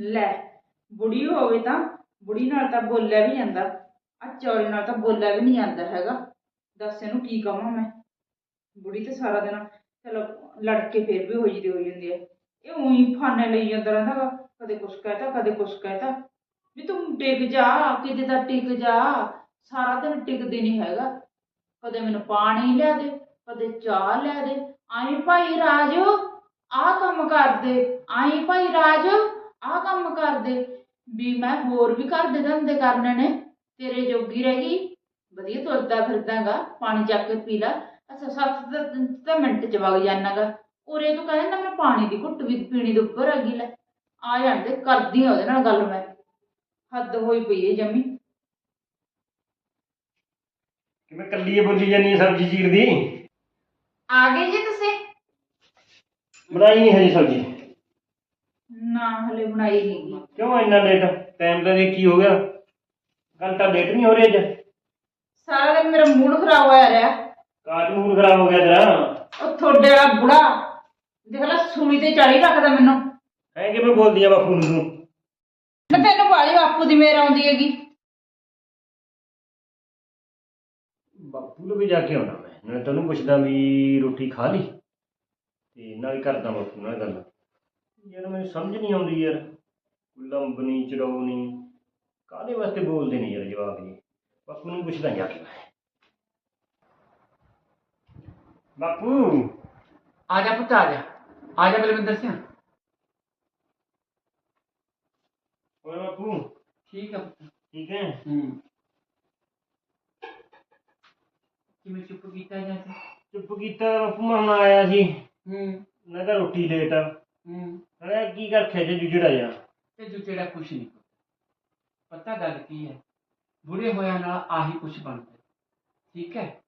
ਲੈ, ਬੁੜੀ ਹੋਵੇ ਤਾਂ ਬੁੜੀ ਨਾਲ ਤਾਂ ਬੋਲਿਆ ਵੀ ਜਾਂਦਾ। ਆ ਚੌਰੇ ਨਾਲ ਤਾਂ ਬੋਲਿਆ ਵੀ ਨਹੀਂ ਜਾਂਦਾ ਹੈਗਾ। ਦੱਸ ਇਹਨੂੰ ਕੀ ਕਹਾਂ ਮੈਂ? ਬੁੜੀ ਤੇ ਸਾਰਾ ਦਿਨ, ਚਲੋ ਲੜ ਕੇ ਫੇਰ ਵੀ ਹੋਈ ਦੀ ਹੋਈ ਜਾਂਦੀ ਹੈ ਇਹ ਉਹੀ ਫਾਨੇ ਲਈ ਜਾਂਦਾ ਰਹਿੰਦਾ ਗਾ ਕਦੇ ਕੁਛ ਕਹਿਤਾ, ਕਦੇ ਕੁਛ ਕਹਿਤਾ। ਵੀ ਤੂੰ ਟਿਕ ਜਾ, ਕਿਤੇ ਤਾਂ ਟਿਕ ਜਾ। ਸਾਰਾ ਦਿਨ ਟਿਕਦੀ ਨਹੀਂ ਹੈਗਾ। ਕਦੇ ਮੈਨੂੰ ਪਾਣੀ ਲੈ ਦੇ, ਕਦੇ ਚਾਹ ਲੈ ਦੇ। ਆਈ ਭਾਈ ਰਾਜ, ਆਹ ਕੰਮ ਕਰਦੇ ਆਈ ਭਾਈ ਰਾਜ। ਆਹ ਕੰਮ ਕਰ ਦੇ ਵੀ ਮੈਂ ਹੋਰ ਵੀ ਘਰ ਦੇ ਧੰਦੇ ਕਰਨੇ ਨੇ ਤੇਰੇ ਜੋਗੀ ਰਹਿ ਗਈ। ਵਧੀਆ ਤੁਰਦਾ ਫਿਰਦਾਗਾ ਪਾਣੀ ਚੱਕ ਕੇ ਪੀ ਲੈ। ਅੱਛਾ ਸੱਤ ਤਾਂ ਮਿੰਟ ਚ ਵਗ ਜਾਣਾਗਾ ਉਰੇ ਤੂੰ ਕਹਿੰਦਾ ਮੈਂ ਪਾਣੀ ਦੀ ਘੁੱਟ ਵੀ ਪੀਣੀ ਦੇ ਉੱਪਰ ਹੈਗੀ ਲੈ। ਆ ਜਾਂਦੇ ਕਰਦੀ ਆ ਉਹਦੇ ਨਾਲ ਗੱਲ ਮੈਂ। ਹੱਦ ਹੋਈ ਪਈ ਹੈ ਜਮੀ। ਕਿਵੇਂ ਕੱਲੀ ਬੋਲੀ ਜਾਨੀ ਸਬਜ਼ੀ ਚੀਰਦੀ ਆ ਗਏ ਜੀ ਤੁਸੀਂ? ਬਣਾਈ ਨਹੀਂ ਹਜੇ ਸਬਜ਼ੀ। ਨਾ ਹਲੇ ਬਣਾਈ ਨਹੀਂ ਕਿਉਂ ਇੰਨਾ ਲੇਟ ਟਾਈਮ ਤਾਂ ਦੇਖ ਕੀ ਹੋ ਗਿਆ। ਘੰਟਾ ਲੇਟ ਨਹੀਂ ਹੋ ਰਿਹਾ ਅੱਜ। ਸਾਰਾ ਦਿਨ ਮੇਰਾ ਮੂਡ ਖਰਾਬ ਹੋਇਆ ਰਿਹਾ। ਕਾਰਟੂਨ ਖਰਾਬ ਹੋ ਗਿਆ ਤੇਰਾ। ਉਹ ਤੁਹਾਡੇ ਵਾਲਾ ਬੁੜਾ ਦੇਖ ਲੈ ਸੂਲੀ ਤੇ ਚਾੜੀ ਰੱਖਦਾ ਮੈਨੂੰ। ਐ ਕਿਵੇਂ ਬੋਲਦੀ ਆ ਬਾਪੂ ਨੂੰ ਤੂੰ? ਮੈਂ ਤੈਨੂੰ ਬਾਲੀ ਬਾਪੂ ਦੀ ਮੇਰ ਆਉਂਦੀ ਹੈਗੀ। ਬਾਪੂ ਨੂੰ ਵੀ ਜਾ ਕੇ ਆਉਣਾ ਮੈਂ। ਨਾਲੇ ਤੈਨੂੰ ਪੁੱਛਦਾ ਵੀ ਰੋਟੀ ਖਾ ਲਈ? ਤੇ ਨਾਲ ਕਰਦਾ ਬਾਪੂ ਨਾਲ ਗੱਲ। ਯਾਰ ਮੈਨੂੰ ਸਮਝ ਨਹੀਂ ਆਉਂਦੀ ਯਾਰ। ਲੰਬਣੀ ਚੜਾਉਣੀ। ਕਾਹਦੇ ਵਾਸਤੇ ਬੋਲਦੇ ਨੇ ਯਾਰ ਜਵਾਬ ਜੀ? ਬਾਪੂ ਨੂੰ ਪੁੱਛਦਾ ਜਾ ਕੇ ਮੈਂ। ਬਾਪੂ! ਆ ਜਾ ਪੁੱਤ ਆ ਜਾ। ਆ ਜਾ ਬਲਵਿੰਦਰ ਸਿੰਘ। ਓਏ ਬਾਪੂ? ਠੀਕ ਆ ਠੀਕ ਹੈ? ਹੂੰ। ਕਿਵੇਂ ਚੁੱਪ ਕੀਤਾ ਜਾਂ ਚੁੱਪ ਕੀਤਾ ਬਾਪੂ ਮੈਂ ਆਇਆ ਸੀ। ਹੂੰ। ਮੈਂ ਤਾਂ ਰੋਟੀ ਲੇਟ ਆ। ਹੂੰ। ਅਰੇ ਕੀ ਕਰ ਖੇਜੇ ਜੁਜੜਾ ਜਾ ਤੇ ਜੁਚੇੜਾ ਕੁਛ ਨਹੀਂ ਪਤਾ। ਗੱਲ ਕੀ ਹੈ? ਬੁੜੇ ਹੋਇਆ ਨਾਲ ਆਹੀ ਕੁਛ ਬਣਦਾ ਠੀਕ ਹੈ?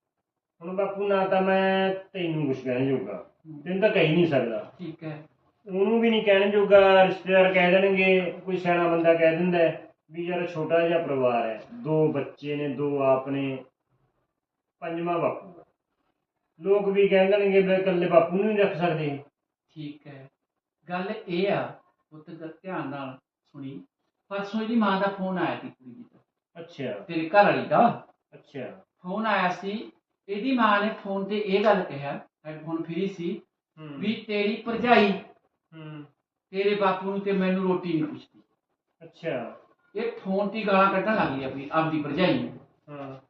ਹੁਣ ਬਾਪੂ ਨਾ ਤਾਂ ਮੈਂ ਤੈਨੂੰ ਕੁਝ ਕਹਿਣ ਜੋਗਾ। ਤੈਨੂੰ ਤਾਂ ਕਹਿ ਨਹੀਂ ਸਕਦਾ। ਠੀਕ ਹੈ। ਉਹਨੂੰ ਵੀ ਨਹੀਂ ਕਹਿਣ ਜੋਗਾ ਰਿਸ਼ਤੇਦਾਰ ਕਹਿ ਦੇਣਗੇ ਕੋਈ ਸਿਆਣਾ ਬੰਦਾ ਕਹਿ ਦਿੰਦਾ ਵੀ ਯਾਰ ਛੋਟਾ ਜਿਹਾ ਪਰਿਵਾਰ ਹੈ। ਦੋ ਬੱਚੇ ਨੇ ਦੋ ਆਪ ਨੇ ਪੰਜਵਾਂ ਬਾਪੂ। ਲੋਕ ਵੀ ਕਹਿ ਦੇਣਗੇ ਵੀ ਇਕੱਲੇ ਬਾਪੂ ਨੂੰ ਨਹੀਂ ਰੱਖ ਸਕਦੇ। ਠੀਕ ਹੈ। ਗੱਲ ਇਹ ਆ ਪੁੱਤ ਗ- ਧਿਆਨ ਨਾਲ ਸੁਣੀ। ਪਰਸੋਂ ਇਹਦੀ ਮਾਂ ਦਾ ਫੋਨ ਆਇਆ ਸੀ ਕੁੜੀ ਦੀ ਅੱਛਾ। ਤੇਰੇ ਘਰ ਵਾਲੀ ਦਾ। ਅੱਛਾ। ਫੋਨ ਆਇਆ ਸੀ। ਇਹਦੀ ਮਾਂ ਨੇ ਫੋਨ ਤੇ ਇਹ ਗੱਲ ਕਿਹਾ ਹੈਡਫੋਨ ਫ੍ਰੀ ਸੀ ਹੂੰ। ਵੀ ਤੇਰੀ ਭਰਜਾਈ ਹੂੰ। ਤੇਰੇ ਬਾਪੂ ਨੂੰ ਤੇ ਮੈਨੂੰ ਰੋਟੀ ਨਹੀਂ ਪੁੱਛਦੀ। ਅੱਛਾ। ਇਹ ਫੋਨ ਤੇ ਗਾਲਾਂ ਕੱਢਣ ਲੱਗ ਗਈ ਆਪਣੀ ਆਪਦੀ ਭਰਜਾਈ ਨੂੰ। ਹਾਂ।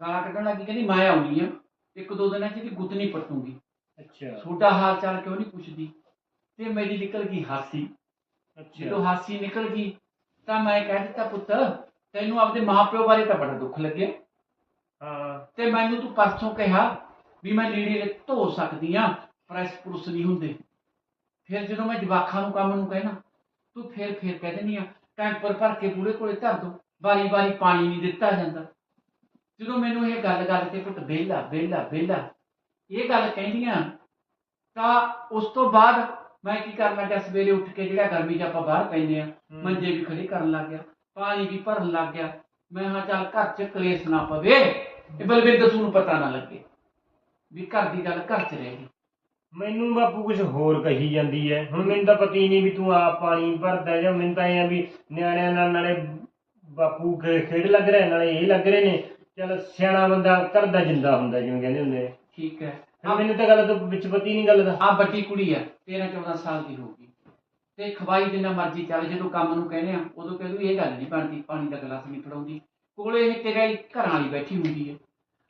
ਗਾਲਾਂ ਕੱਢਣ ਲੱਗੀ ਕਹਿੰਦੀ ਮੈਂ ਆਉਣੀ ਆ ਇੱਕ ਦੋ ਦਿਨਾਂ ਚ ਇਹਦੀ ਗੁੱਤ ਨਹੀਂ ਪੱਟੂਗੀ। ਅੱਛਾ। ਛੋਟਾ ਹਾਲ ਚਾਲ ਕਿਉਂ ਨਹੀਂ ਪੁੱਛਦੀ? ਤੇ ਮੇਰੀ ਨਿਕਲ ਗਈ ਹਾਸੀ। ਜਦੋਂ ਹਾਸੀ ਨਿਕਲ ਗਈ ਤਾਂ ਮੈਂ ਕਹਿ ਦਿੱਤਾ ਪੁੱਤ ਤੈਨੂੰ ਆਪਦੇ ਮਾਪਿਓ ਬਾਰੇ ਤਾਂ ਬੜਾ ਦੁੱਖ ਲੱਗਿਆ। ਹਾਂ। ਤੇ ਮੈਨੂੰ ਤੂੰ ਪਰਸੋਂ ਕਿਹਾ ਵੀ ਮੈਂ ਲੀੜੇ ਧੋ ਸਕਦੀ ਆ ਪ੍ਰੈਸ ਪੁਰਸ ਨਹੀਂ ਹੁੰਦੇ। ਫਿਰ ਜਦੋਂ ਮੈਂ ਜਵਾਖਾਂ ਨੂੰ ਕੰਮ ਨੂੰ ਕਹਿਣਾ ਤੂੰ ਫਿਰ ਫਿਰ ਕਹਿ ਦਿੰਦੀ ਆ ਕੈਂਪਰ ਭਰ ਕੇ ਬੂੜੇ ਕੋਲੇ ਧਰ ਦੋ ਵਾਰੀ ਵਾਰੀ ਪਾਣੀ ਨਹੀਂ ਦਿੱਤਾ ਜਾਂਦਾ। ਜਦੋਂ ਮੈਨੂੰ ਇਹ ਗੱਲ ਗੱਲ ਤੇ ਪੁੱਤ ਵਿਹਲਾ ਵਿਹਲਾ ਵਿਹਲਾ ਇਹ ਗੱਲ ਕਹਿੰਦੀਆਂ ਤਾਂ ਉਸ ਤੋਂ ਬਾਅਦ ਮੈਂ ਕੀ ਕਰਨ ਲੱਗਾ ਸਵੇਰੇ ਉੱਠ ਕੇ ਜਿਹੜਾ ਗਰਮੀ 'ਚ ਆਪਾਂ ਬਾਹਰ ਪੈਂਦੇ ਆ। ਮੰਜੇ ਵੀ ਖੜੇ ਕਰਨ ਲੱਗ ਗਿਆ ਪਾਣੀ ਵੀ ਭਰਨ ਲੱਗ ਗਿਆ। ਮੈਂ ਹਾਂ ਚੱਲ ਘਰ 'ਚ ਕਲੇਸ਼ ਨਾ ਪਵੇ ਇਹ ਬਲਵਿੰਦਰ ਨੂੰ ਪਤਾ ਨਾ ਲੱਗੇ ਵੀ ਘਰ ਦੀ ਗੱਲ ਘਰ 'ਚ ਰਹੇਗੀ ਮੈਨੂੰ ਬਾਪੂ ਕੁਝ ਹੋਰ ਕਹੀ ਜਾਂਦੀ ਹੈ ਹੁਣ ਮੈਨੂੰ ਤਾਂ ਪਤਾ ਹੀ ਨਹੀਂ ਵੀ ਤੂੰ ਆਪ ਪਾਣੀ ਭਰਦਾ ਜਾਂ ਮੈਨੂੰ ਤਾਂ ਐਂ ਆ ਵੀ ਨਿਆਣਿਆਂ ਨਾਲ ਨਾਲੇ ਬਾਪੂ ਖੇਡ ਲੱਗ ਰਿਹਾ ਨਾਲੇ ਇਹ ਲੱਗ ਰਹੇ ਨੇ। ਚਲ ਸਿਆਣਾ ਬੰਦਾ ਘਰ ਦਾ ਜਿੰਦਾ ਹੁੰਦਾ ਜਿਵੇਂ ਕਹਿੰਦੇ ਹੁੰਦੇ ਠੀਕ ਹੈ ਫਿਰ ਮੈਨੂੰ ਤਾਂ ਗੱਲ ਤੋਂ ਵਿੱਚ ਪਤਾ ਹੀ ਨਹੀਂ ਗੱਲ ਦਾ। ਆ ਵੱਡੀ ਕੁੜੀ ਆ 13 14 ਸਾਲ ਦੀ ਹੋਊਗੀ। ਤੇ ਖਵਾਈ ਜਿੰਨਾ ਮਰਜ਼ੀ ਚੱਲ ਜਦੋਂ ਕੰਮ ਨੂੰ ਕਹਿੰਦੇ ਆ ਉਦੋਂ ਕਹਿੰਦੂ ਇਹ ਗੱਲ ਨਹੀਂ ਬਣਦੀ ਪਾਣੀ ਦਾ ਗਲਾਸ ਨਹੀਂ ਫੜਾਉਂਦੀ। ਕੋਲੇ ਇਹ ਤੇਰਾ ਹੀ ਘਰਾਂ ਵਾਲੀ ਬੈਠੀ ਹੁੰਦੀ ਹੈ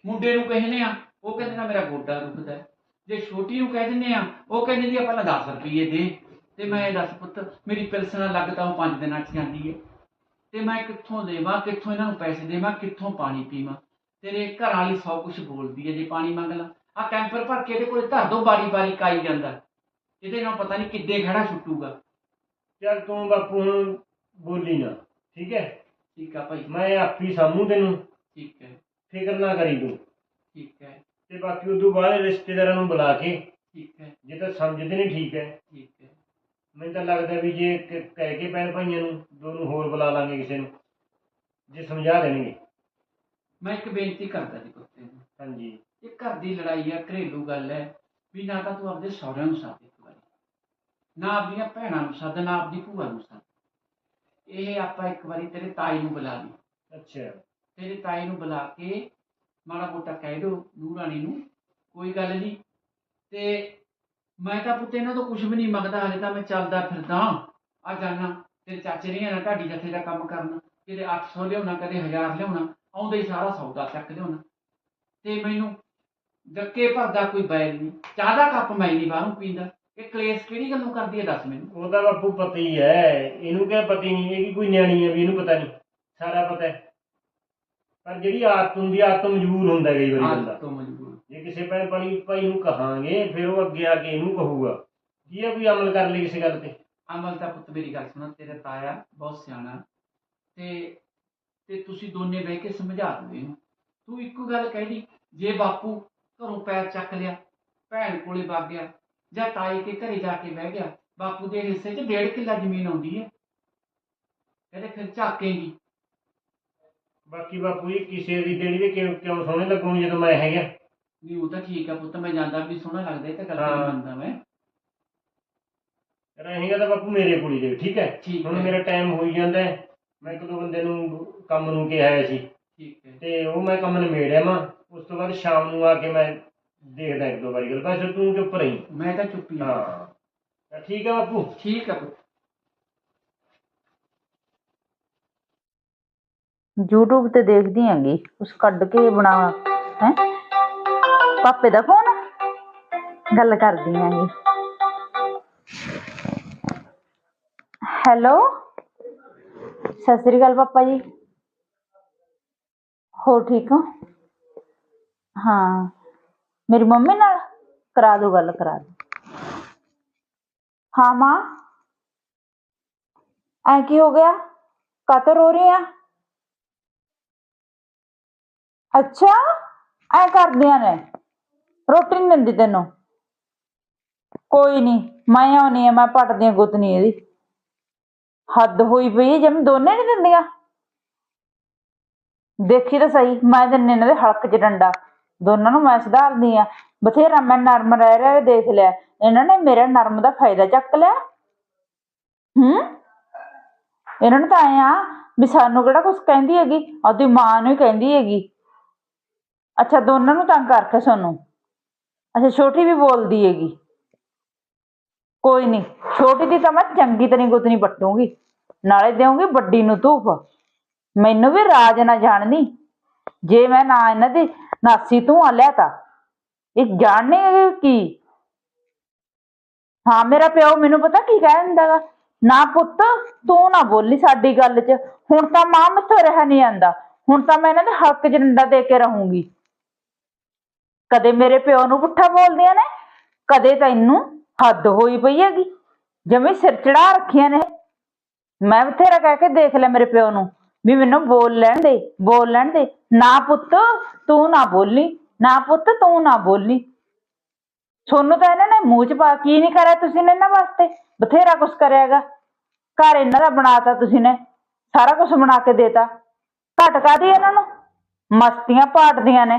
ਮੁੰਡੇ ਨੂੰ ਕਹਿੰਦੇ ਆ ਉਹ ਕਹਿੰਦੇ ਨਾ ਮੇਰਾ ਗੋਡਾ ਦੁਖਦਾ ਹੈ। ਜੇ ਛੋਟੀ ਨੂੰ ਕਹਿ ਦਿੰਦੇ ਆ ਉਹ ਕਹਿੰਦੀ ਆ ਪਹਿਲਾਂ 10 ਰੁਪਏ ਦੇ। ਤੇ ਮੈਂ ਦੱਸ ਪੁੱਤ ਮੇਰੀ ਪਿਲਸਣਾ ਲੱਗਦਾ ਉਹ 5 ਦਿਨਾਂ ਚ ਜਾਂਦੀ ਹੈ। ਤੇ ਮੈਂ ਕਿੱਥੋਂ ਦੇਵਾਂ ਕਿੱਥੋਂ ਇਹਨਾਂ ਨੂੰ ਪੈਸੇ ਦੇਵਾਂ ਕਿੱਥੋਂ ਪਾਣੀ ਪੀਵਾਂ? ਤੇਰੇ ਘਰ ਵਾਲੀ ਸੌ ਕੁਛ ਬੋਲਦੀ ਹੈ ਜੇ ਪਾਣੀ ਮੰਗ ਲਾ। ਆ ਕੈਂਪਰ ਭਰ ਕੇ ਇਹਦੇ ਕੋਲੇ ਧਰ ਦੋ ਬਾਰੀ ਬਾਰੀ ਕਾਈ ਜਾਂਦਾ। ਇਹਦੇ ਨਾਲ ਪਤਾ ਨਹੀਂ ਕਿੱਦੇ ਖੜਾ ਛੁੱਟੂਗਾ। ਚਲ ਤੂੰ ਬਾਪੂ ਹੁਣ ਬੋਲੀ ਨਾ ਠੀਕ ਹੈ? ਠੀਕ ਆ ਭਾਈ। ਮੈਂ ਆਪੀ ਸਾਮੂ ਤੈਨੂੰ। ਠੀਕ ਹੈ। ਫਿਕਰ ਨਾ ਕਰੀ ਤੂੰ। ਠੀਕ ਹੈ। ਤੇ ਬਾਕੀ ਉਦੋਂ ਬਾਅਦ ਰਿਸ਼ਤੇਦਾਰਾਂ ਨੂੰ ਬੁਲਾ ਕੇ ਠੀਕ ਹੈ। ਜੇ ਤਾਂ ਸਮਝਦੇ ਨੇ ਠੀਕ ਹੈ। ਠੀਕ ਹੈ। ਮੈਨੂੰ ਤਾਂ ਲੱਗਦਾ ਵੀ ਜੇ ਕ- ਕਹਿ ਕੇ ਭੈਣ ਭਾਈਆਂ ਨੂੰ ਦੋਨੋਂ ਹੋਰ ਬੁਲਾ ਲਾਂਗੇ ਕਿਸੇ ਨੂੰ ਜੇ ਸਮਝਾ ਦੇਣਗੇ। ਮੈਂ ਇੱਕ ਬੇਨਤੀ ਕਰਦਾ ਜੀ ਕੁੱਤੇ ਨੂੰ ਹਾਂਜੀ। ਇਹ ਘਰ ਦੀ ਲੜਾਈ ਆ ਘਰੇਲੂ ਗੱਲ ਹੈ ਵੀ ਨਾ ਤਾਂ ਤੂੰ ਆਪਦੇ ਸਹੁਰਿਆਂ ਨੂੰ ਸਾਥ ਇੱਕ ਵਾਰੀ। ਨਾ ਆਪਣੀਆਂ ਭੈਣਾਂ ਨੂੰ ਸੱਦ ਨਾ ਆਪਦੀ ਭੂਆ ਨੂੰ ਸੱਦ। ਇਹ ਆਪਾਂ ਇੱਕ ਵਾਰੀ ਤੇਰੇ ਤਾਈ ਨੂੰ ਬੁਲਾ ਲਈ। ਅੱਛਾ। ਤੇਰੇ ਤਾਈ ਨੂੰ ਬੁਲਾ ਕੇ ਮਾੜਾ ਮੋਟਾ ਕਹਿ ਦਿਓ ਨੂੰਹ ਰਾਣੀ ਨੂੰ ਕੋਈ ਗੱਲ ਨਹੀਂ ਤੇ ਮੈਂ ਤਾਂ ਪੁੱਤ ਇਹਨਾਂ ਤੋਂ ਕੁਝ ਵੀ ਨਹੀਂ ਮੰਗਦਾ ਹਲੇ ਤਾਂ ਮੈਂ ਚੱਲਦਾ ਫਿਰਦਾ ਆ ਜਾਣਾ ਤੇਰੇ ਚਾਚੇ ਨੇ ਨਾ ਢਾਡੀ ਜੱਥੇ ਦਾ ਕੰਮ ਕਰਨਾ। ਕਿਤੇ 800 ਲਿਆਉਣਾ ਕਦੇ 1000 ਲਿਆਉਣਾ ਆਉਂਦਾ ਹੀ ਸਾਰਾ ਸੌਦਾ ਚੱਕ ਲਿਆਉਣਾ। ਤੇ ਮੈਨੂੰ ਡੱਕੇ ਭਰਦਾ ਕੋਈ ਬੈਲ ਨਹੀਂ। ਚਾਹ ਦਾ ਕੱਪ ਮੈਂ ਨਹੀਂ ਬਾਹਰੋਂ ਪੀਂਦਾ। ਇਹ ਕਲੇਸ਼ ਕਿਹੜੀ ਗੱਲੋਂ ਕਰਦੀ ਹੈ ਦੱਸ ਮੈਨੂੰ। ਉਹਦਾ ਬਾਪੂ ਪਤਾ ਹੀ। ਹੈ ਇਹਨੂੰ ਕਿਹ ਪਤਾ ਹੀ ਨਹੀਂ ਇਹ ਕਿ ਕੋਈ ਨਿਆਣੀ ਹੈ ਵੀ ਇਹਨੂੰ ਪਤਾ ਨਹੀਂ। ਸਾਰਾ ਪਤਾ ਹੈ। ਪਰ ਜਿਹੜੀ ਆਦਤ ਹੁੰਦੀ ਆ, ਆਦਤ ਤੋਂ ਮਜਬੂਰ ਹੁੰਦਾ ਕਈ ਵਾਰੀ ਬੰਦਾ। ਆਦਤ ਤੋਂ ਮਜਬੂਰ। ਜੇ ਕਿਸੇ ਭੈਣ ਭਾਈ ਭਾਈ ਨੂੰ ਕਹਾਂਗੇ ਫਿਰ ਉਹ ਅੱਗੇ ਆ ਕੇ ਇਹਨੂੰ ਕਹੂਗਾ। ਕੀ ਹੈ ਕੋਈ ਅਮਲ ਕਰ ਲਈ ਕਿਸੇ ਗੱਲ ਤੇ? ਅਮਲ ਦਾ ਪੁੱਤ ਮੇਰੀ ਗੱਲ ਸੁਣ ਤੇਰਾ ਤਾਇਆ ਬਹੁਤ ਸਿਆਣਾ। ਤੇ ਤੇ ਤੁਸੀਂ ਦੋਨੇ ਬਹਿ ਕੇ ਸਮਝਾ ਦਿਓ ਇਹਨੂੰ। ਤੂੰ ਇੱਕੋ ਗੱਲ ਕਹਿ ਦੀ ਜੇ ਬਾਪੂ ਘਰੋਂ ਪੈਰ ਚੱਕ ਲਿਆ ਭੈਣ ਕੋਲੇ ਵਗ ਗਿਆ ਜਾਂ ਤਾਈ ਕੇ ਘਰੇ ਜਾ ਕੇ ਬਹਿ ਗਿਆ ਬਾਪੂ ਦੇ ਹਿੱਸੇ 'ਚ ਡੇਢ ਕਿੱਲਾ ਜ਼ਮੀਨ ਆਉਂਦੀ ਹੈ ਕਹਿੰਦੇ ਫਿਰ ਝਾਕੇਂਗੀ। ਬਾਕੀ ਬਾਪੂ ਜੀ ਕਿਸੇ ਦੀ ਦੇਣੀ ਦੇ ਕਿਉਂ ਕਿਉਂ ਸੋਹਣੇ ਲੱਗੂ ਜਦੋਂ ਮੈਂ ਹੈਗਾ ਵੀ ਉਹ ਤਾਂ ਠੀਕ ਆ ਪੁੱਤ ਮੈਂ ਜਾਂਦਾ ਵੀ ਸੋਹਣਾ ਲੱਗਦਾ ਇਹ ਤਾਂ ਗੱਲ ਹਾਂ। ਤੇਰੀ ਮੰਨਦਾ ਮੈਂ। ਰਹੇਗਾ ਤਾਂ ਬਾਪੂ ਮੇਰੇ ਕੋਲ ਹੀ ਦੇ ਠੀਕ ਹੈ? ਠੀਕ ਹੁਣ ਹੈ। ਮੇਰਾ ਟਾਈਮ ਹੋਈ ਜਾਂਦਾ ਹੈ। ਮੈਂ ਇੱਕ ਦੋ ਬੰਦੇ ਨੂੰ ਕੰਮ ਨੂੰ ਕਿਹਾ ਹੋਇਆ ਸੀ। ਠੀਕ ਹੈ। ਤੇ ਉਹ ਮੈਂ ਕੰਮ ਨਿਬੇੜਿਆ ਮਾਂ ਉਸ ਤੋਂ ਬਾਅਦ ਸ਼ਾਮ ਨੂੰ ਆ ਕੇ ਮੈਂ ਦੇਖਦਾ ਇੱਕ ਦੋ ਵਾਰੀ ਗੱਲ ਬਸ ਤੂੰ ਚੁੱਪ ਰਹੀ ਮੈਂ ਤਾਂ ਚੁੱਪੀ ਹਾਂ ਹਾਂ ਤਾਂ ਠੀਕ ਹੈ ਬਾਪੂ ਠੀਕ ਆ ਪੁੱਤ YouTube ਤੇ ਦੇਖਦੀ ਆਂਗੀ ਉਸ ਕੱਢ ਕੇ ਬਣਾ ਹੈ ਪਾਪੇ ਦਾ ਫੋਨ ਗੱਲ ਕਰਦੀ ਆਂਗੀ ਹੈਲੋ ਸਤਿ ਸ੍ਰੀ ਅਕਾਲ ਪਾਪਾ ਜੀ ਹੋ ਠੀਕ ਹੋ ਹਾਂ। ਮੇਰੀ ਮੰਮੀ ਨਾਲ ਕਰਾ ਦਿਓ ਗੱਲ, ਕਰਾ ਦਿਓ। ਹਾਂ ਮਾਂ। ਐ ਕੀ ਹੋ ਗਿਆ? ਕਾਤੋਂ ਰੋ ਰਹੀ ਆ? ਅੱਛਾ, ਐ ਕਰਦੀਆਂ ਨੇ। ਰੋਟੀ ਨਹੀਂ ਦਿੰਦੀ ਤੈਨੂੰ। ਕੋਈ ਨਹੀਂ ਮੈਂ ਆਉਣੀ ਆ, ਮੈਂ ਪਟਦੀ ਆ ਗੁੱਤਨੀ ਇਹਦੀ। ਹੱਦ ਹੋਈ ਪਈ ਜਿਵੇਂ ਦੋਨੇ ਨਹੀਂ ਦਿੰਦੀਆਂ। ਦੇਖੀ ਤਾਂ ਸਹੀ, ਮੈਂ ਦਿੰਨੇ ਇਹਨਾਂ ਦੇ ਹਲਕ 'ਚ ਡੰਡਾ। ਦੋਨਾਂ ਨੂੰ ਮੈਂ ਸੁਧਾਰਦੀ ਆ। ਬਥੇਰਾ ਮੈਂ ਨਰਮ ਰਹਿ ਰਹਿ ਦੇਖ ਲਿਆ। ਇਹਨਾਂ ਨੇ ਮੇਰੇ ਨਰਮ ਦਾ ਫਾਇਦਾ ਚੱਕ ਲਿਆ। ਹੂੰ? ਇਹਨਾਂ ਨੂੰ ਤਾਂ ਐਂ ਵੀ ਸਾਨੂੰ ਕਿਹੜਾ ਕੁਝ ਕਹਿੰਦੀ ਹੈਗੀ? ਆਪਦੀ ਮਾਂ ਨੂੰ ਹੀ ਕਹਿੰਦੀ ਹੈਗੀ। ਅੱਛਾ, ਦੋਨਾਂ ਨੂੰ ਤੰਗ ਕਰਕੇ ਸਾਨੂੰ। ਅੱਛਾ, ਛੋਟੀ ਵੀ ਬੋਲਦੀ ਹੈਗੀ। ਕੋਈ ਨਹੀਂ ਛੋਟੀ ਦੀ ਤਾਂ ਮੈਂ ਚੰਗੀ ਤਰੀ ਗੁੱਤਨੀ ਪੱਟੂਗੀ। ਨਾਲੇ ਦੇਵਾਂਗੀ ਵੱਡੀ ਨੂੰ ਧੂਫ। ਮੈਨੂੰ ਵੀ ਰਾਜ ਨਾ ਜਾਣਨੀ ਜੇ ਮੈਂ ਨਾ ਇਹਨਾਂ ਦੀ ਨਾਸੀ ਤੂੰ ਆ ਲਿਆ ਤਾ। ਇਹ ਜਾਣਨੇ ਕੀ? ਹਾਂ, ਮੇਰਾ ਪਿਓ ਮੈਨੂੰ ਪਤਾ ਕੀ ਕਹਿ ਦਿੰਦਾ ਗਾ? ਨਾ ਪੁੱਤ, ਤੂੰ ਨਾ ਬੋਲੀ ਸਾਡੀ ਗੱਲ 'ਚ। ਹੁਣ ਤਾਂ ਮਾਂ ਮੈਥੋਂ ਰਹਿ ਨਹੀਂ ਆਂਦਾ ਹੁਣ ਤਾਂ ਮੈਂ ਇਹਨਾਂ ਦੇ ਹੱਕ 'ਚ ਡੰਡਾ ਦੇ ਕੇ ਰਹੂੰਗੀ। ਕਦੇ ਮੇਰੇ ਪਿਓ ਨੂੰ ਪੁੱਠਾ ਬੋਲਦੀਆਂ ਨੇ, ਕਦੇ ਤੈਨੂੰ ਹੱਦ ਹੋਈ ਪਈ ਹੈਗੀ। ਜਿਵੇਂ ਸਿਰ ਚੜਾ ਰੱਖੀਆਂ ਨੇ। ਮੈਂ ਬਥੇਰਾ ਕਹਿ ਕੇ ਦੇਖ ਲਿਆ ਮੇਰੇ ਪਿਓ ਨੂੰ। ਵੀ ਮੈਨੂੰ ਬੋਲ ਲੈਣ ਦੇ, ਬੋਲ ਲੈਣ ਦੇ। ਨਾ ਪੁੱਤ, ਤੂੰ ਨਾ ਬੋਲੀ। ਨਾ ਪੁੱਤ, ਤੂੰ ਨਾ ਬੋਲੀ। ਤੁਹਾਨੂੰ ਤਾਂ ਇਹਨਾਂ ਨੇ ਮੂੰਹ ਚ ਪਾ ਕੀ ਨਹੀਂ ਕਰਿਆ ਤੁਸੀਂ ਨੇ ਇਹਨਾਂ ਵਾਸਤੇ? ਬਥੇਰਾ ਕੁਛ ਕਰਿਆਗਾ ਘਰ ਇਹਨਾਂ ਦਾ ਬਣਾਤਾ ਤੁਸੀਂ ਨੇ। ਸਾਰਾ ਕੁਝ ਬਣਾ ਕੇ ਦੇਤਾ। ਘਟ ਕਾਦੀ ਇਹਨਾਂ ਨੂੰ? ਮਸਤੀਆਂ ਪਾਟਦੀਆਂ ਨੇ।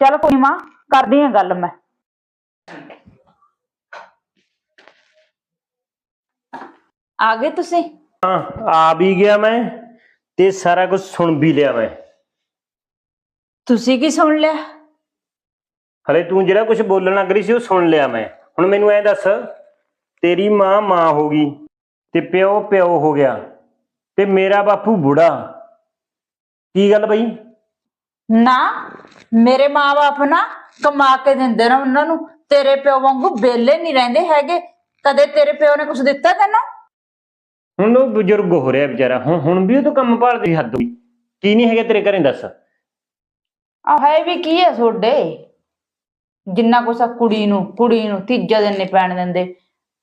ਚਲ ਕੋਈ ਮਾਂ ਕਰਦੀ ਆ ਗੱਲ ਮੈਂ। ਆ ਗਏ ਤੁਸੀਂ? ਆ ਵੀ ਗਿਆ ਮੈਂ ਤੇ ਸਾਰਾ ਕੁਝ ਸੁਣ ਵੀ ਲਿਆ ਮੈਂ। ਤੁਸੀਂ ਕੀ ਸੁਣ ਲਿਆ? ਹਲੇ ਤੂੰ ਜਿਹੜਾ ਕੁਝ ਬੋਲਣ ਲੱਗ ਰਹੀ ਸੀ ਉਹ ਸੁਣ ਲਿਆ ਮੈਂ। ਹੁਣ ਮੈਨੂੰ ਐ ਦੱਸ ਤੇਰੀ ਮਾਂ ਮਾਂ ਹੋ ਗਈ ਤੇ ਪਿਓ ਪਿਓ ਹੋ ਗਿਆ ਤੇ ਮੇਰਾ ਬਾਪੂ ਬੁੜਾ। ਕੀ ਗੱਲ ਬਈ? ਨਾ ਮੇਰੇ ਮਾਪੇ ਨਾ ਕਮਾ ਕੇ ਦਿੰਦੇ ਨੇ ਉਹਨਾਂ ਨੂੰ। ਤੇਰੇ ਪਿਓ ਵਾਂਗੂ ਬੇਲੇ ਨਹੀਂ ਰਹਿੰਦੇ ਹੈਗੇ। ਕਦੇ ਤੇਰੇ ਪਿਓ ਨੇ ਕੁਝ ਦਿੱਤਾ ਤੈਨੂੰ? ਹੁਣ ਉਹ ਬਜ਼ੁਰਗ ਹੋ ਰਿਹਾ ਵਿਚਾਰਾ ਹੁਣ ਹੁਣ ਵੀ ਉਹ ਤੋਂ ਕੰਮ ਭਾਲਦੀ ਹੱਦ ਹੋਈ ਕੀ ਨਹੀਂ ਹੈਗਾ ਤੇਰੇ ਘਰੇ ਦੱਸ? ਆ ਹੈ ਵੀ ਕੀ ਹੈ ਤੁਹਾਡੇ? ਜਿੰਨਾ ਕੁਛ ਆ ਕੁੜੀ ਨੂੰ ਕੁੜੀ ਨੂੰ ਤੀਜਾ ਦਿਨ ਨਹੀਂ ਪੈਣ ਦਿੰਦੇ।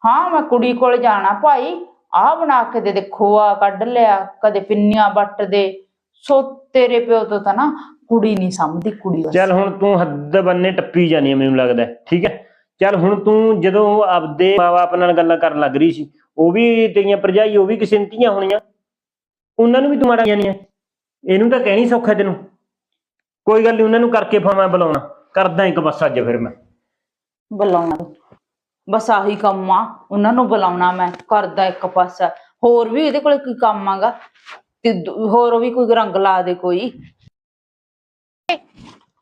ਹਾਂ ਮੈਂ ਕੁੜੀ ਕੋਲ ਜਾਣਾ ਭਾਈ ਆਹ ਬਣਾ ਕੇ ਦੇ ਦੇ ਖੋਆ ਕੱਢ ਲਿਆ ਕਦੇ ਪਿੰਨੀਆਂ ਵੱਟ ਦੇ। ਸੋ ਤੇਰੇ ਪਿਓ ਤੋਂ ਤਾਂ ਨਾ ਕੁੜੀ ਨਹੀਂ ਸਮਝਦੀ ਕੁੜੀ ਚੱਲ ਹੁਣ ਤੂੰ ਹੱਦ ਬੰਨੇ ਟੱਪੀ ਜਾਨੀ ਮੈਨੂੰ ਲੱਗਦਾ ਹੈ, ਠੀਕ ਹੈ? ਚੱਲ ਹੁਣ ਤੂੰ ਜਦੋਂ ਆਪਦੇ ਮਾਪੇ ਨਾਲ ਗੱਲਾਂ ਕਰਨ ਲੱਗ ਰਹੀ ਸੀ ਉਹ ਵੀ ਤੇਰੀਆਂ ਭਰਜਾਈ ਉਹ ਵੀ ਕਿਸੇ ਦੀਆਂ ਧੀਆਂ ਹੋਣੀਆਂ। ਉਹਨਾਂ ਨੂੰ ਵੀ ਤੂੰ ਮਾੜਾ ਜਾਨੀ ਹੈ ਇਹਨੂੰ ਤਾਂ ਕਹਿਣੀ ਸੌਖਾ ਤੈਨੂੰ। ਕੋਈ ਗੱਲ ਨਹੀਂ ਉਹਨਾਂ ਨੂੰ ਕਰਕੇ ਫਾ ਮੈਂ ਬੁਲਾਉਣਾ। ਕਰਦਾ ਇੱਕ ਬਸ ਅੱਜ ਫਿਰ ਮੈਂ। ਬੁਲਾਉਣਾ। ਬਸ ਆਹੀ ਕੰਮ ਆ ਉਹਨਾਂ ਨੂੰ ਬੁਲਾਉਣਾ ਮੈਂ ਕਰਦਾ ਇੱਕ ਪਾਸਾ। ਹੋਰ ਵੀ ਇਹਦੇ ਕੋਲੇ ਕੋਈ ਕੰਮ ਆਗਾ? ਤੇ ਦੂ- ਹੋਰ ਵੀ ਕੋਈ ਰੰਗ ਲਾ ਦੇ ਕੋਈ।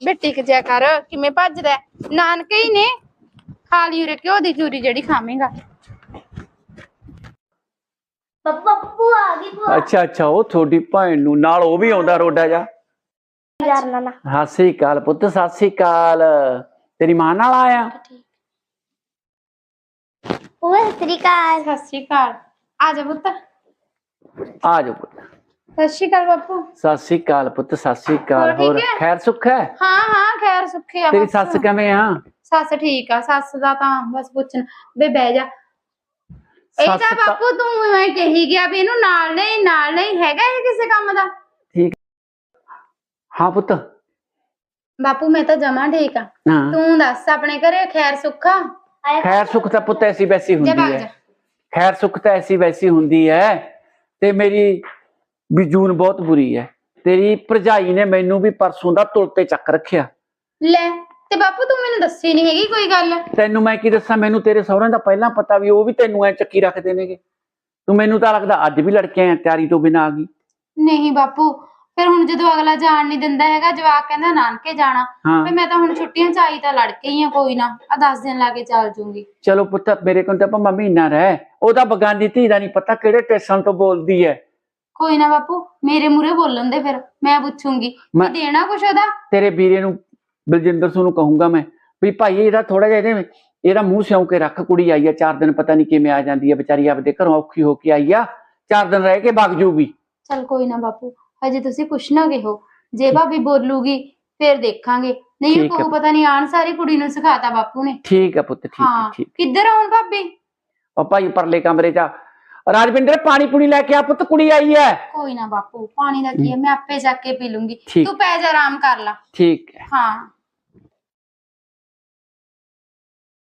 ਬੇ ਟਿਕ ਜਾ ਕਰ ਕਿਵੇਂ ਭੱਜਦਾ ਹੈ? ਨਾਨਕੇ ਹੀ ਨੇ। ਖਾ ਲਈ ਉਰੇ ਘਿਓ ਦੀ ਚੂਰੀ ਜਿਹੜੀ ਖਾਵੇਂਗਾ। ਪੱਪਾ ਪੱਪੂ ਆ ਗਈ ਭੂਆ। ਅੱਛਾ ਅੱਛਾ ਉਹ ਤੁਹਾਡੀ ਭੈਣ ਨੂੰ ਨਾਲ ਉਹ ਵੀ ਆਉਂਦਾ ਰੋਡਾ ਜਾ। ਯਾਰ ਨਾਨਾ। ਸਤਿ ਸ੍ਰੀ ਅਕਾਲ ਪੁੱਤ ਸਤਿ ਸ੍ਰੀ ਅਕਾਲ। ਤੇਰੀ ਮਾਂ ਨਾਲ ਆਇਆ? ਓਏ ਸ੍ਰੀਕਾਲ ਸਤਿ ਸ਼੍ਰੀ ਅਕਾਲ। ਆ ਜਾ ਪੁੱਤ। ਆ ਜਾ ਪੁੱਤ। ਸਤਿ ਸ਼੍ਰੀ ਅਕਾਲ ਬਾਪੂ। ਸਤਿ ਸ੍ਰੀ ਅਕਾਲ ਪੁੱਤ ਸਤਿ ਸ੍ਰੀ ਅਕਾਲ। ਹੋਰ ਠੀਕ ਹੋਰ ਹੈ? ਖੈਰ ਸੁੱਖ ਹੈ? ਹਾਂ ਹਾਂ ਖੈਰ ਸੁੱਖੀ ਆ ਤੇਰੀ ਬਸ। ਸੱਸ ਕਿਵੇਂ ਆ? ਸੱਸ ਠੀਕ ਆ ਸੱਸ ਦਾ ਤਾਂ ਬਸ ਪੁੱਛਣ ਬੇ ਬਹਿ ਜਾ। ਇਹ ਸੱਸ ਤਾਂ ਤਾਂ- ਬਾਪੂ ਤੂੰ ਐ ਕਹੀ ਗਿਆ ਵੀ ਇਹਨੂੰ ਨਾਲ ਨਹੀਂ ਨਾਲ ਨਹੀਂ ਹੈਗਾ ਇਹ ਕਿਸੇ ਕੰਮ ਦਾ। ਹਾਂ ਪੁੱਤ। ਬਾਪੂ ਮੈਂ ਤਾਂ ਜਮਾ ਠੀਕ ਆ। ਹਾਂ। ਤੂੰ ਦੱਸ ਆਪਣੇ ਘਰੇ ਖੈਰ ਸੁੱਖਾ ਖੈਰ ਸੁੱਖ ਤਾਂ ਪੁੱਤ ਐਸੀ ਵੈਸੀ ਜਾ ਹੁੰਦੀ ਹੈ। ਖੈਰ ਸੁੱਖ ਤਾਂ ਐਸੀ ਵੈਸੀ ਹੁੰਦੀ ਹੈ ਤੇ ਮੇਰੀ ਵੀ ਜੂਨ ਬਹੁਤ ਬੁਰੀ ਹੈ। ਤੇਰੀ ਭਰਜਾਈ ਨੇ ਮੈਨੂੰ ਵੀ ਪਰਸੋਂ ਦਾ ਤੁਲ ਤੇ ਚੱਕ ਰੱਖਿਆ। ਲੈ ਤੇ ਬਾਪੂ ਤੂੰ ਮੈਨੂੰ ਦੱਸੀ ਨਹੀਂ ਹੈਗੀ ਕੋਈ ਗੱਲ। ਤੈਨੂੰ ਮੈਂ ਕੀ ਦੱਸਾਂ ਮੈਨੂੰ ਤੇਰੇ ਸਹੁਰਿਆਂ ਦਾ ਪਹਿਲਾਂ ਪਤਾ ਵੀ ਉਹ ਵੀ ਤੈਨੂੰ ਐ ਚੱਕੀ ਰੱਖਦੇ ਨੇਗੇ। ਤੂੰ ਮੈਨੂੰ ਤਾਂ ਲੱਗਦਾ ਅੱਜ ਵੀ ਲੜਕੇ ਆ ਤਿਆਰੀ ਤੋਂ ਬਿਨਾਂ ਆ ਗਈ। ਨਹੀਂ ਬਾਪੂ ਫਿਰ ਹੁਣ ਜਦੋਂ ਅਗਲਾ ਜਾਣ ਨਹੀਂ ਦਿੰਦਾ ਹੈਗਾ ਜਵਾਕ ਕਹਿੰਦਾ ਨਾਨਕੇ ਜਾਣਾ ਹਾਂ। ਫਿਰ ਮੈਂ ਤਾਂ ਹੁਣ ਛੁੱਟੀਆਂ ਚ ਆਈ ਤਾਂ ਲੜ ਕੇ ਹੀ ਆ ਕੋਈ ਨਾ ਆ 10 ਦਿਨ ਲਾ ਕੇ ਚੱਲ ਜੂੰਗੀ। ਚਲੋ ਪੁੱਤ ਮੇਰੇ ਕੋਲ ਤਾਂ ਭਾਵੇਂ ਮਹੀਨਾ ਰਹਿ ਉਹਦਾ ਬਗਾਨੀ ਧੀ ਦਾ ਨਹੀਂ ਪਤਾ ਕਿਹੜੇ ਟੇਸ਼ਨ ਤੋਂ ਬੋਲਦੀ ਹੈ। ਕੋਈ ਨਾ ਬਾਪੂ ਮੇਰੇ ਮੂਰੇ ਬੋਲਣ ਦੇ ਫਿਰ ਮੈਂ ਪੁੱਛੂੰਗੀ। ਕਿ ਮੈਂ- ਦੇਣਾ ਕੁਛ ਉਹਦਾ? ਤੇਰੇ ਵੀਰੇ ਨੂੰ ਬਲਜਿੰਦਰ ਸਿੰਘ ਨੂੰ ਕਹੂੰਗਾ ਮੈਂ ਵੀ ਭਾਈ ਇਹਦਾ ਥੋੜਾ ਜਿਹਾ ਇਹਦੇ ਇਹਦਾ ਮੂੰਹ ਸਿਉਂ ਕੇ ਰੱਖ ਕੁੜੀ ਆਈ ਆ ਚਾਰ ਦਿਨ ਪਤਾ ਨਹੀਂ ਕਿਵੇਂ ਆ ਜਾਂਦੀ ਹੈ ਵਿਚਾਰੀ ਆਪਦੇ ਘਰੋਂ ਔਖੀ ਹੋ ਕੇ ਆਈ ਆ ਚਾਰ ਦਿਨ ਰਹਿ ਕੇ ਵਗ ਜੂਗੀ। ਚੱਲ ਕੋਈ ਨਾ ਬਾਪੂ ਹਜੇ ਤੁਸੀਂ ਕੁਛ ਨਾ ਕਹੋ। ਜੇ ਭਾਬੀ ਬੋਲੂਗੀ ਫਿਰ ਦੇਖਾਂਗੇ। ਨਹੀਂ ਉਹ ਠੀਕ ਹੈ। ਪਤਾ। ਨਹੀਂ ਆਣ ਸਾਰੀ ਕੁੜੀ ਨੂੰ ਸਿਖਾਤਾ ਬਾਪੂ ਨੇ। ਠੀਕ ਆ ਪੁੱਤ ਠੀਕ ਹਾਂ ਠੀਕ। ਕਿੱਧਰ ਆਉਣ ਭਾਬੀ? ਉਹ ਭਾਈ ਪਰਲੇ ਕਮਰੇ 'ਚ ਆ। ਰਾਜਵਿੰਦਰ ਪਾਣੀ ਪੂਣੀ ਲੈ ਕੇ ਆ ਪੁੱਤ ਕੁੜੀ ਆਈ ਹੈ। ਕੋਈ ਨਾ ਬਾਪੂ ਪਾਣੀ ਦਾ ਕੀ ਹੈ ਮੈਂ ਆਪੇ ਜਾ ਕੇ ਪੀ ਲੂੰਗੀ। ਠੀਕ। ਤੂੰ ਪੈ ਜਾ ਆਰਾਮ ਕਰ ਲੈ। ਠੀਕ ਹੈ। ਹਾਂ।